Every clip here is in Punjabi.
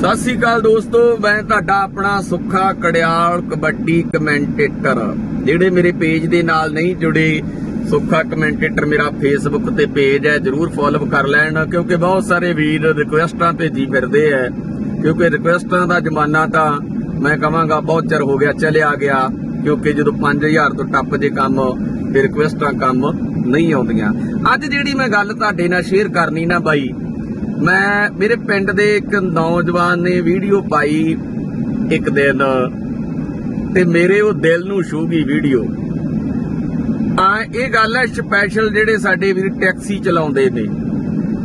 ਸਤਿ ਸ੍ਰੀ ਅਕਾਲ ਦੋਸਤੋ, ਮੈਂ ਤੁਹਾਡਾ ਆਪਣਾ ਸੁੱਖਾ ਕੜਿਆਲ ਕਬੱਡੀ ਕਮੈਂਟੇਟਰ ਜਿਹੜੇ ਮੇਰੇ ਪੇਜ ਦੇ ਨਾਲ ਨਹੀਂ ਜੁੜੇ, ਸੁੱਖਾ ਕਮੈਂਟੇਟਰ ਮੇਰਾ ਫੇਸਬੁੱਕ ਤੇ ਪੇਜ ਹੈ, ਜਰੂਰ ਫੋਲੋ ਕਰ ਲੈਣ, ਕਿਉਂਕਿ ਬਹੁਤ ਸਾਰੇ ਵੀਰ ਰਿਕੁਐਸਟਾਂ ਭੇਜੀ ਫਿਰਦੇ ਐ ਕਿਉਂਕਿ ਰਿਕੁਐਸਟਾਂ ਦਾ ਜ਼ਮਾਨਾ ਤਾਂ ਮੈਂ ਕਹਾਂਗਾ ਬਹੁਤ ਚਿਰ ਹੋ ਗਿਆ, ਚਲਿਆ ਗਿਆ, ਕਿਉਂਕਿ ਜਦੋਂ 5000 ਤੋਂ ਟੱਪ ਜੇ ਕੰਮ, ਫਿਰ ਰਿਕੁਐਸਟਾਂ ਕੰਮ ਨਹੀਂ ਆਉਂਦੀਆਂ। ਅੱਜ ਜਿਹੜੀ ਮੈਂ ਗੱਲ ਤੁਹਾਡੇ ਨਾਲ ਸ਼ੇਅਰ ਕਰਨੀ ਨਾ ਬਾਈ ਮੈਂ, ਮੇਰੇ ਪਿੰਡ ਦੇ ਇੱਕ ਨੌਜਵਾਨ ਨੇ ਵੀਡੀਓ ਪਾਈ ਇੱਕ ਦਿਨ ਤੇ ਮੇਰੇ ਉਹ ਦਿਲ ਨੂੰ ਛੂ ਗਈ ਵੀਡੀਓ। ਆ ਇਹ ਗੱਲ ਹੈ ਸਪੈਸ਼ਲ ਜਿਹੜੇ ਸਾਡੇ ਵੀਰ ਟੈਕਸੀ ਚਲਾਉਂਦੇ ਨੇ,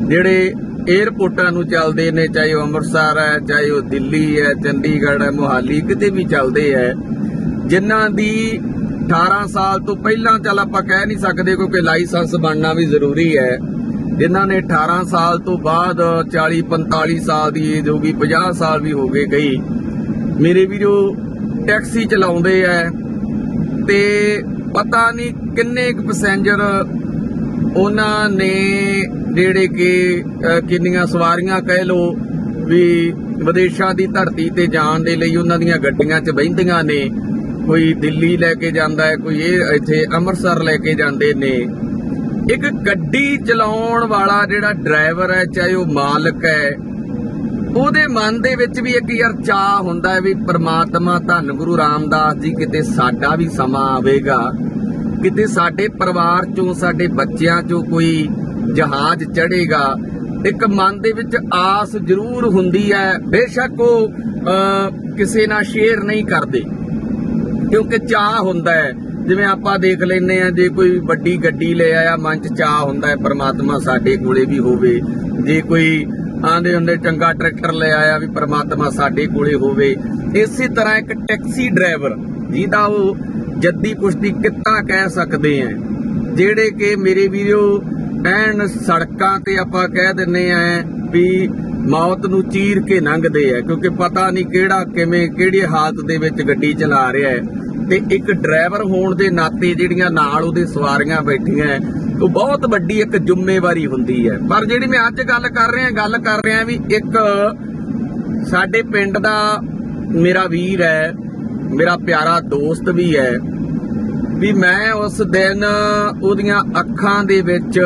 ਜਿਹੜੇ 에ਅਰਪੋਰਟਾਂ ਨੂੰ ਚੱਲਦੇ ਨੇ, ਚਾਹੇ ਉਹ ਅੰਮ੍ਰਿਤਸਰ ਹੈ, ਚਾਹੇ ਉਹ ਦਿੱਲੀ ਹੈ, ਚੰਡੀਗੜ੍ਹ ਹੈ, ਮੋਹਾਲੀ, ਕਿਤੇ ਵੀ ਚੱਲਦੇ ਹੈ, ਜਿਨ੍ਹਾਂ ਦੀ 18 ਸਾਲ ਤੋਂ ਪਹਿਲਾਂ ਚੱਲ ਆਪਾਂ ਕਹਿ ਨਹੀਂ ਸਕਦੇ ਕਿਉਂਕਿ ਲਾਇਸੈਂਸ ਬਣਨਾ ਵੀ ਜ਼ਰੂਰੀ ਹੈ। ਜਿਨ੍ਹਾਂ ਨੇ 18 ਸਾਲ ਤੋਂ ਬਾਅਦ 40 45 ਸਾਲ ਦੀ ਏਜ ਹੋ ਗਈ 50 ਸਾਲ ਵੀ ਹੋ ਗਏ ਕਈ ਮੇਰੇ ਵੀਰੋ, ਟੈਕਸੀ ਚਲਾਉਂਦੇ ਐ ਤੇ ਪਤਾ ਨਹੀਂ ਕਿੰਨੇ ਕੁ ਪੈਸੇਂਜਰ ਉਹਨਾਂ ਨੇ ਜਿਹੜੇ ਕਿ ਕਿੰਨੀਆਂ ਸਵਾਰੀਆਂ ਕਹਿ ਲੋ ਵੀ ਵਿਦੇਸ਼ਾਂ ਦੀ ਧਰਤੀ ਤੇ ਜਾਣ ਦੇ ਲਈ ਉਹਨਾਂ ਦੀਆਂ ਗੱਡੀਆਂ 'ਚ ਬਹਿੰਦੀਆਂ ਨੇ। ਕੋਈ ਦਿੱਲੀ ਲੈ ਕੇ ਜਾਂਦਾ ਹੈ ਕੋਈ ਇਹ ਇੱਥੇ ਅੰਮ੍ਰਿਤਸਰ ਲੈ ਕੇ ਜਾਂਦੇ ਨੇ। ਇੱਕ ਗੱਡੀ ਚਲਾਉਣ ਵਾਲਾ ਜਿਹੜਾ ਡਰਾਈਵਰ ਹੈ, ਚਾਹੇ ਉਹ ਮਾਲਕ ਹੈ, ਉਹਦੇ ਮਨ ਦੇ ਵਿੱਚ ਵੀ ਇੱਕ ਯਾਰ ਚਾਹ ਹੁੰਦਾ ਵੀ ਪ੍ਰਮਾਤਮਾ ਧੰਨ ਗੁਰੂ ਰਾਮਦਾਸ ਜੀ, ਕਿਤੇ ਸਾਡਾ ਵੀ ਸਮਾਂ ਆਵੇਗਾ। ਕਿਤੇ ਸਾਡੇ ਪਰਿਵਾਰ ਚੋਂ, ਸਾਡੇ ਬੱਚਿਆਂ ਚੋਂ ਕੋਈ ਜਹਾਜ਼ ਚੜੇਗਾ ਇੱਕ ਮਨ ਦੇ ਵਿੱਚ ਆਸ ਜ਼ਰੂਰ ਹੁੰਦੀ ਹੈ, ਬੇਸ਼ੱਕ ਉਹ ਕਿਸੇ ਨਾਲ ਸ਼ੇਅਰ ਨਹੀਂ ਕਰਦੇ। ਕਿਉਂਕਿ ਚਾਹ ਹੁੰਦਾ ਹੈ ਜਿਵੇਂ ਆਪਾਂ ਦੇਖ ਲੈਨੇ ਆ ਜੇ ਕੋਈ ਵੱਡੀ ਗੱਡੀ ਲੈ ਆਇਆ, ਮਨ ਚ ਚਾਹ ਹੁੰਦਾ ਹੈ ਪਰਮਾਤਮਾ ਸਾਡੇ ਕੋਲੇ ਵੀ ਹੋਵੇ। ਜੇ ਕੋਈ ਆਂਦੇ ਹੁੰਦੇ ਚੰਗਾ ਟਰੈਕਟਰ ਲੈ ਆਇਆ ਵੀ ਪਰਮਾਤਮਾ ਸਾਡੇ ਕੋਲੇ ਹੋਵੇ। ਇਸੇ ਤਰ੍ਹਾਂ ਇੱਕ ਟੈਕਸੀ ਡਰਾਈਵਰ, ਜਿਹਦਾ ਉਹ ਜੱਦੀ ਪੁਸ਼ਤੀ ਕਿੱਤਾ ਕਹਿ ਸਕਦੇ ਆ ਜਿਹੜੇ ਕਿ ਮੇਰੇ ਵੀਰੋ, ਐਨ ਸੜਕਾਂ ਤੇ ਆਪਾਂ ਕਹਿ ਦਿੰਨੇ ਆ ਵੀ ਮੌਤ ਨੂੰ ਚੀਰ ਕੇ ਲੰਘਦੇ ਆ ਕਿਉਂਕਿ ਪਤਾ ਨਹੀਂ ਕਿਹੜਾ ਕਿਵੇਂ, ਕਿਹੜੀ ਹਾਲਤ ਦੇ ਵਿੱਚ ਗੱਡੀ ਚਲਾ ਰਿਹਾ ਹੈ। ਤੇ ਇੱਕ ਡਰਾਈਵਰ ਹੋਣ ਦੇ ਨਾਤੇ ਜਿਹੜੀਆਂ ਨਾਲ ਉਹਦੇ ਸਵਾਰੀਆਂ ਬੈਠੀਆਂ ਉਹ ਬਹੁਤ ਵੱਡੀ ਇੱਕ ਜ਼ਿੰਮੇਵਾਰੀ ਹੁੰਦੀ ਹੈ ਪਰ ਜਿਹੜੀ ਮੈਂ ਅੱਜ ਗੱਲ ਕਰ ਰਿਹਾ, ਗੱਲ ਕਰ ਰਿਹਾ ਵੀ ਇੱਕ ਸਾਡੇ ਪਿੰਡ ਦਾ ਮੇਰਾ ਵੀਰ ਹੈ ਮੇਰਾ ਪਿਆਰਾ ਦੋਸਤ ਵੀ ਹੈ ਵੀ ਮੈਂ ਉਸ ਦਿਨ ਉਹਦੀਆਂ ਅੱਖਾਂ ਦੇ ਵਿੱਚ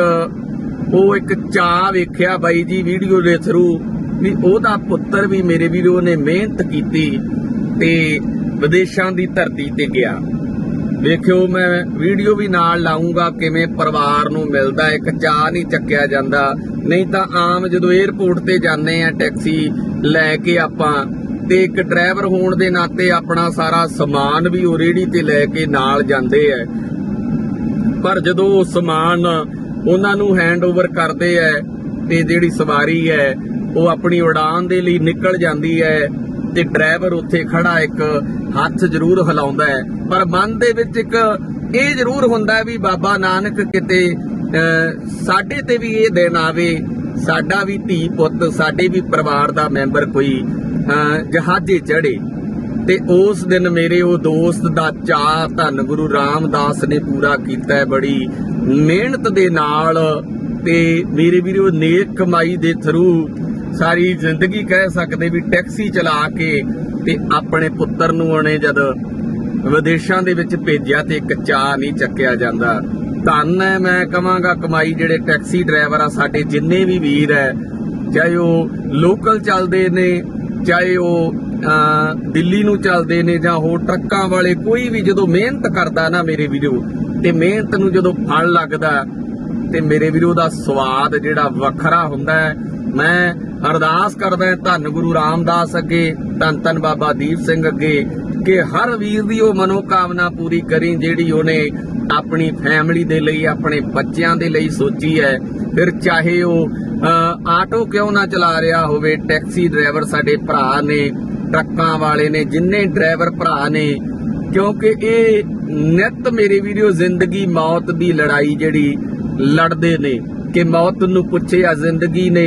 ਉਹ ਇੱਕ ਚਾਹ ਵੇਖਿਆ ਬਾਈ ਜੀ ਵੀਡੀਓ ਦੇ ਥਰੂ, ਵੀ ਉਹਦਾ ਪੁੱਤਰ ਵੀ ਮੇਰੇ ਵੀਰੋ ਨੇ ਮਿਹਨਤ ਕੀਤੀ ਤੇ ਵਿਦੇਸ਼ਾਂ ਦੀ ਧਰਤੀ ਤੇ ਗਿਆ। ਵੇਖਿਓ, ਮੈਂ ਵੀਡੀਓ ਵੀ ਨਾਲ ਲਾਉਂਗਾ ਕਿਵੇਂ ਪਰਿਵਾਰ ਨੂੰ ਮਿਲਦਾ, ਇੱਕ ਚਾਹ ਨਹੀਂ ਚੱਕਿਆ ਜਾਂਦਾ। ਨਹੀਂ ਤਾਂ ਆਮ ਜਦੋਂ 에ਅਰਪੋਰਟ ਤੇ ਜਾਂਦੇ ਆ ਟੈਕਸੀ ਲੈ ਕੇ ਆਪਾਂ, ਤੇ ਇੱਕ ਡਰਾਈਵਰ ਹੋਣ ਦੇ ਨਾਤੇ ਆਪਣਾ ਸਾਰਾ ਸਮਾਨ ਵੀ ਉਹ ਰੇੜੀ ਤੇ ਲੈ ਕੇ ਨਾਲ ਜਾਂਦੇ ਐ ਪਰ ਜਦੋਂ ਉਹ ਸਮਾਨ ਉਹਨਾਂ ਨੂੰ ਹੈਂਡਓਵਰ ਕਰਦੇ ਐ ਤੇ ਜਿਹੜੀ ਸਵਾਰੀ ਐ ਉਹ ਆਪਣੀ ਉਡਾਨ ਦੇ ਲਈ ਨਿਕਲ ਜਾਂਦੀ ਐ ਤੇ ਡਰਾਈਵਰ ਉੱਥੇ ਖੜਾ ਇੱਕ ਹੱਥ ਜ਼ਰੂਰ ਹਿਲਾਉਂਦਾ ਹੈ। ਪਰ ਮਨ ਦੇ ਵਿੱਚ ਇੱਕ ਇਹ ਜ਼ਰੂਰ ਹੁੰਦਾ ਵੀ ਬਾਬਾ ਨਾਨਕ ਕਿਤੇ ਸਾਡੇ ਤੇ ਵੀ ਇਹ ਦਿਨ ਆਵੇ, ਸਾਡਾ ਵੀ ਧੀ ਪੁੱਤ, ਸਾਡੇ ਵੀ ਪਰਿਵਾਰ ਦਾ ਮੈਂਬਰ ਕੋਈ ਜਹਾਜ਼ੇ ਚੜੇ ਤੇ ਉਸ ਦਿਨ ਮੇਰੇ ਉਹ ਦੋਸਤ ਦਾ ਚਾਹ ਧੰਨ ਗੁਰੂ ਰਾਮਦਾਸ ਨੇ ਪੂਰਾ ਕੀਤਾ ਬੜੀ ਮਿਹਨਤ ਦੇ ਨਾਲ ਤੇ ਮੇਰੇ ਵੀਰੋ ਨੇਕ ਕਮਾਈ ਦੇ ਥਰੂ ਸਾਰੀ ਜ਼ਿੰਦਗੀ ਕਹਿ ਸਕਦੇ ਵੀ ਟੈਕਸੀ ਚਲਾ ਕੇ ਤੇ ਆਪਣੇ ਪੁੱਤਰ ਨੂੰ ਉਹਨੇ ਜਦ ਵਿਦੇਸ਼ਾਂ ਦੇ ਵਿੱਚ ਭੇਜਿਆ ਤੇ ਇੱਕ ਚਾਹ ਨਹੀਂ ਚੱਕਿਆ ਜਾਂਦਾ। ਧੰਨ ਹੈ ਮੈਂ ਕਵਾਂਗਾ ਕਮਾਈ ਜਿਹੜੇ ਟੈਕਸੀ ਡਰਾਈਵਰ ਆ, ਸਾਡੇ ਜਿੰਨੇ ਵੀ ਵੀਰ ਹੈ, ਚਾਹੇ ਉਹ ਲੋਕਲ ਚੱਲਦੇ ਨੇ, ਚਾਹੇ ਉਹ ਦਿੱਲੀ ਨੂੰ ਚੱਲਦੇ ਨੇ ਜਾਂ ਹੋਰ ਟਰੱਕਾਂ ਵਾਲੇ, ਕੋਈ ਵੀ ਜਦੋਂ ਮਿਹਨਤ ਕਰਦਾ ਨਾ ਮੇਰੇ ਵੀਰੋ, ਤੇ ਮਿਹਨਤ ਨੂੰ ਜਦੋਂ ਫਲ ਲੱਗਦਾ, ਤੇ ਮੇਰੇ ਵੀਰੋ ਦਾ ਸਵਾਦ ਜਿਹੜਾ ਵੱਖਰਾ ਹੁੰਦਾ ਹੈ ਮੈਂ ਅਰਦਾਸ ਕਰਦਾ ਧੰਨ ਗੁਰੂ ਰਾਮਦਾਸ ਅੱਗੇ, ਧੰਨ ਧੰਨ ਬਾਬਾ ਦੀਪ ਸਿੰਘ ਅੱਗੇ, ਕਿ ਹਰ ਵੀਰ ਦੀ ਉਹ ਮਨੋਕਾਮਨਾ ਪੂਰੀ ਕਰੀ, ਜਿਹੜੀ ਉਹਨੇ ਆਪਣੀ ਫੈਮਿਲੀ ਦੇ ਲਈ, ਆਪਣੇ ਬੱਚਿਆਂ ਦੇ ਲਈ ਸੋਚੀ ਹੈ। ਫਿਰ ਚਾਹੇ ਉਹ ਆਟੋ ਕਿਉਂ ਨਾ ਚਲਾ ਰਿਹਾ ਹੋਵੇ, ਟੈਕਸੀ ਡਰਾਈਵਰ ਸਾਡੇ ਭਰਾ ਨੇ, ਟਰੱਕਾਂ ਵਾਲੇ ਨੇ, ਜਿੰਨੇ ਡਰਾਈਵਰ ਭਰਾ ਨੇ, ਕਿਉਂਕਿ ਇਹ ਨਿਤ ਮੇਰੇ ਵੀਡੀਓ ਜ਼ਿੰਦਗੀ ਮੌਤ ਦੀ ਲੜਾਈ ਜਿਹੜੀ ਲੜਦੇ ਨੇ, ਕਿ ਮੌਤ ਨੂੰ ਪੁੱਛਿਆ ਜ਼ਿੰਦਗੀ ਨੇ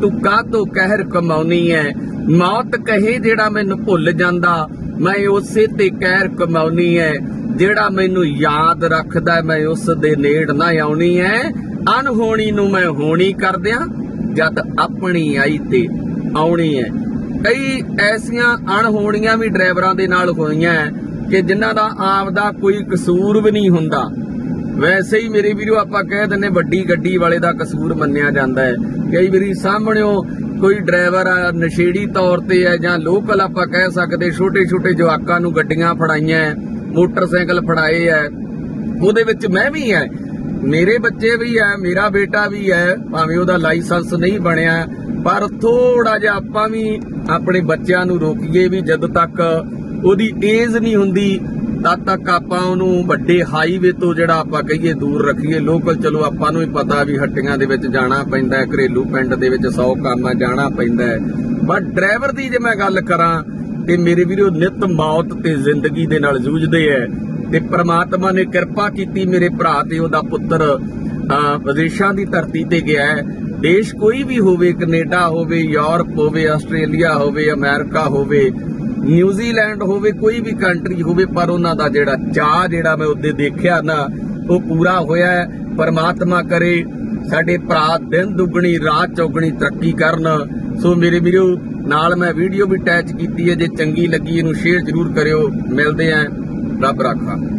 ਤੂੰ ਕਾਹਤੋਂ ਕਹਿਰ ਕਮਾਉਣੀ ਐ? ਮੌਤ ਕਹੇ ਜਿਹੜਾ ਮੈਨੂੰ ਭੁੱਲ ਜਾਂਦਾ। ਮੈਂ ਉਸੇ ਤੇ ਕਹਿਰ ਕਮਾਉਣੀ ਐ। ਜਿਹੜਾ ਮੈਨੂੰ ਯਾਦ ਰੱਖਦਾ ਮੈਂ ਉਸ ਦੇ ਨੇੜ ਨਾ ਆਉਣੀ ਐ। ਅਨਹੋਣੀ ਨੂੰ ਮੈਂ ਹੋਣੀ ਕਰ ਦਿਆਂ ਜਦ ਆਪਣੀ ਆਈ ਤੇ ਆਉਣੀ ਐ। ਕਈ ਐਸੀਆਂ ਅਣਹੋਣੀਆਂ ਵੀ ਡਰਾਈਵਰਾਂ ਦੇ ਨਾਲ ਹੋਈਆਂ ਹੈ ਕਿ ਜਿਨ੍ਹਾਂ ਦਾ ਆਪ ਦਾ ਕੋਈ ਕਸੂਰ ਵੀ ਨਹੀਂ ਹੁੰਦਾ। ਵੈਸੇ ਹੀ ਮੇਰੇ ਵੀਰੋ ਆਪਾਂ ਕਹਿ ਦਿੰਨੇ ਵੱਡੀ ਗੱਡੀ ਵਾਲੇ ਦਾ ਕਸੂਰ ਮੰਨਿਆ ਜਾਂਦਾ ਹੈ। ਕਈ ਵਾਰੀ ਸਾਹਮਣਿਓ ਕੋਈ ਡਰਾਈਵਰ ਆ, ਨਸ਼ੇੜੀ ਤੌਰ ਤੇ ਹੈ ਜਾਂ ਲੋਕਲ ਆਪਾਂ ਕਹਿ ਸਕਦੇ ਛੋਟੇ ਛੋਟੇ ਜਵਾਕਾਂ ਨੂੰ ਗੱਡੀਆਂ ਫੜਾਈਆਂ ਮੋਟਰਸਾਈਕਲ ਫੜਾਏ ਹੈ। ਉਹਦੇ ਵਿੱਚ ਮੈਂ ਵੀ ਹੈ। ਮੇਰੇ ਬੱਚੇ ਵੀ ਹੈ ਮੇਰਾ ਬੇਟਾ ਵੀ ਹੈ ਭਾਵੇਂ ਉਹਦਾ ਲਾਇਸੈਂਸ ਨਹੀਂ ਬਣਿਆ ਪਰ ਥੋੜਾ ਜਿਹਾ ਆਪਾਂ ਵੀ ਆਪਣੇ ਬੱਚਿਆਂ ਨੂੰ ਰੋਕੀਏ ਵੀ ਜਦ ਤੱਕ ਉਹਦੀ ਏਜ ਨਹੀਂ ਹੁੰਦੀ ਤਦ ਤੱਕ ਆਪਾਂ ਉਹਨੂੰ ਵੱਡੇ ਹਾਈਵੇ ਤੋਂ ਜਿਹੜਾ ਆਪਾਂ ਕਹੀਏ ਦੂਰ ਰੱਖੀਏ ਲੋਕਲ ਚਲੋ ਆਪਾਂ ਨੂੰ ਹੀ ਪਤਾ ਵੀ ਹੱਟੀਆਂ ਦੇ ਵਿੱਚ ਜਾਣਾ ਪੈਂਦਾ ਘਰੇਲੂ ਪਿੰਡ ਦੇ ਵਿੱਚ 100 ਕੰਮ ਜਾਣਾ ਪੈਂਦਾ ਹੈ। ਡਰਾਈਵਰ ਦੀ ਜੇ ਮੈਂ ਗੱਲ ਕਰਾਂ, ਤੇ ਮੇਰੇ ਵੀਰੋ ਨਿਤ ਮੌਤ ਤੇ ਜ਼ਿੰਦਗੀ ਦੇ ਨਾਲ ਜੂਝਦੇ ਐ ਤੇ ਪ੍ਰਮਾਤਮਾ ਨੇ ਕਿਰਪਾ ਕੀਤੀ ਮੇਰੇ ਭਰਾ ਤੇ ਉਹਦਾ ਪੁੱਤਰ ਵਿਦੇਸ਼ਾਂ ਦੀ ਧਰਤੀ ਤੇ ਗਿਆ ਹੈ। ਦੇਸ਼ ਕੋਈ ਵੀ ਹੋਵੇ, ਕੈਨੇਡਾ ਹੋਵੇ, ਯੂਰਪ ਹੋਵੇ, ਆਸਟ੍ਰੇਲੀਆ ਹੋਵੇ, ਅਮਰੀਕਾ ਹੋਵੇ ਨਿਊਜ਼ੀਲੈਂਡ ਹੋਵੇ, ਕੋਈ ਵੀ ਕੰਟਰੀ ਹੋਵੇ, ਪਰ ਉਹਨਾਂ ਦਾ ਜਿਹੜਾ ਚਾਹ ਜਿਹੜਾ ਮੈਂ ਉਹਦੇ ਦੇਖਿਆ ਨਾ, ਉਹ ਪੂਰਾ ਹੋਇਆ ਹੈ। ਪਰਮਾਤਮਾ ਕਰੇ, ਸਾਡੇ ਭਰਾ ਦਿਨ ਦੁੱਗਣੀ, ਰਾਤ ਚੌਗਣੀ ਤਰੱਕੀ ਕਰਨ। ਸੋ ਮੇਰੇ ਵੀਰੋ, ਨਾਲ ਮੈਂ ਵੀਡੀਓ ਵੀ ਅਟੈਚ ਕੀਤੀ ਹੈ। ਜੇ ਚੰਗੀ ਲੱਗੀ, ਇਹਨੂੰ ਸ਼ੇਅਰ ਜ਼ਰੂਰ ਕਰਿਓ। ਮਿਲਦੇ ਆਂ ਰੱਬ ਰਾਖਾ।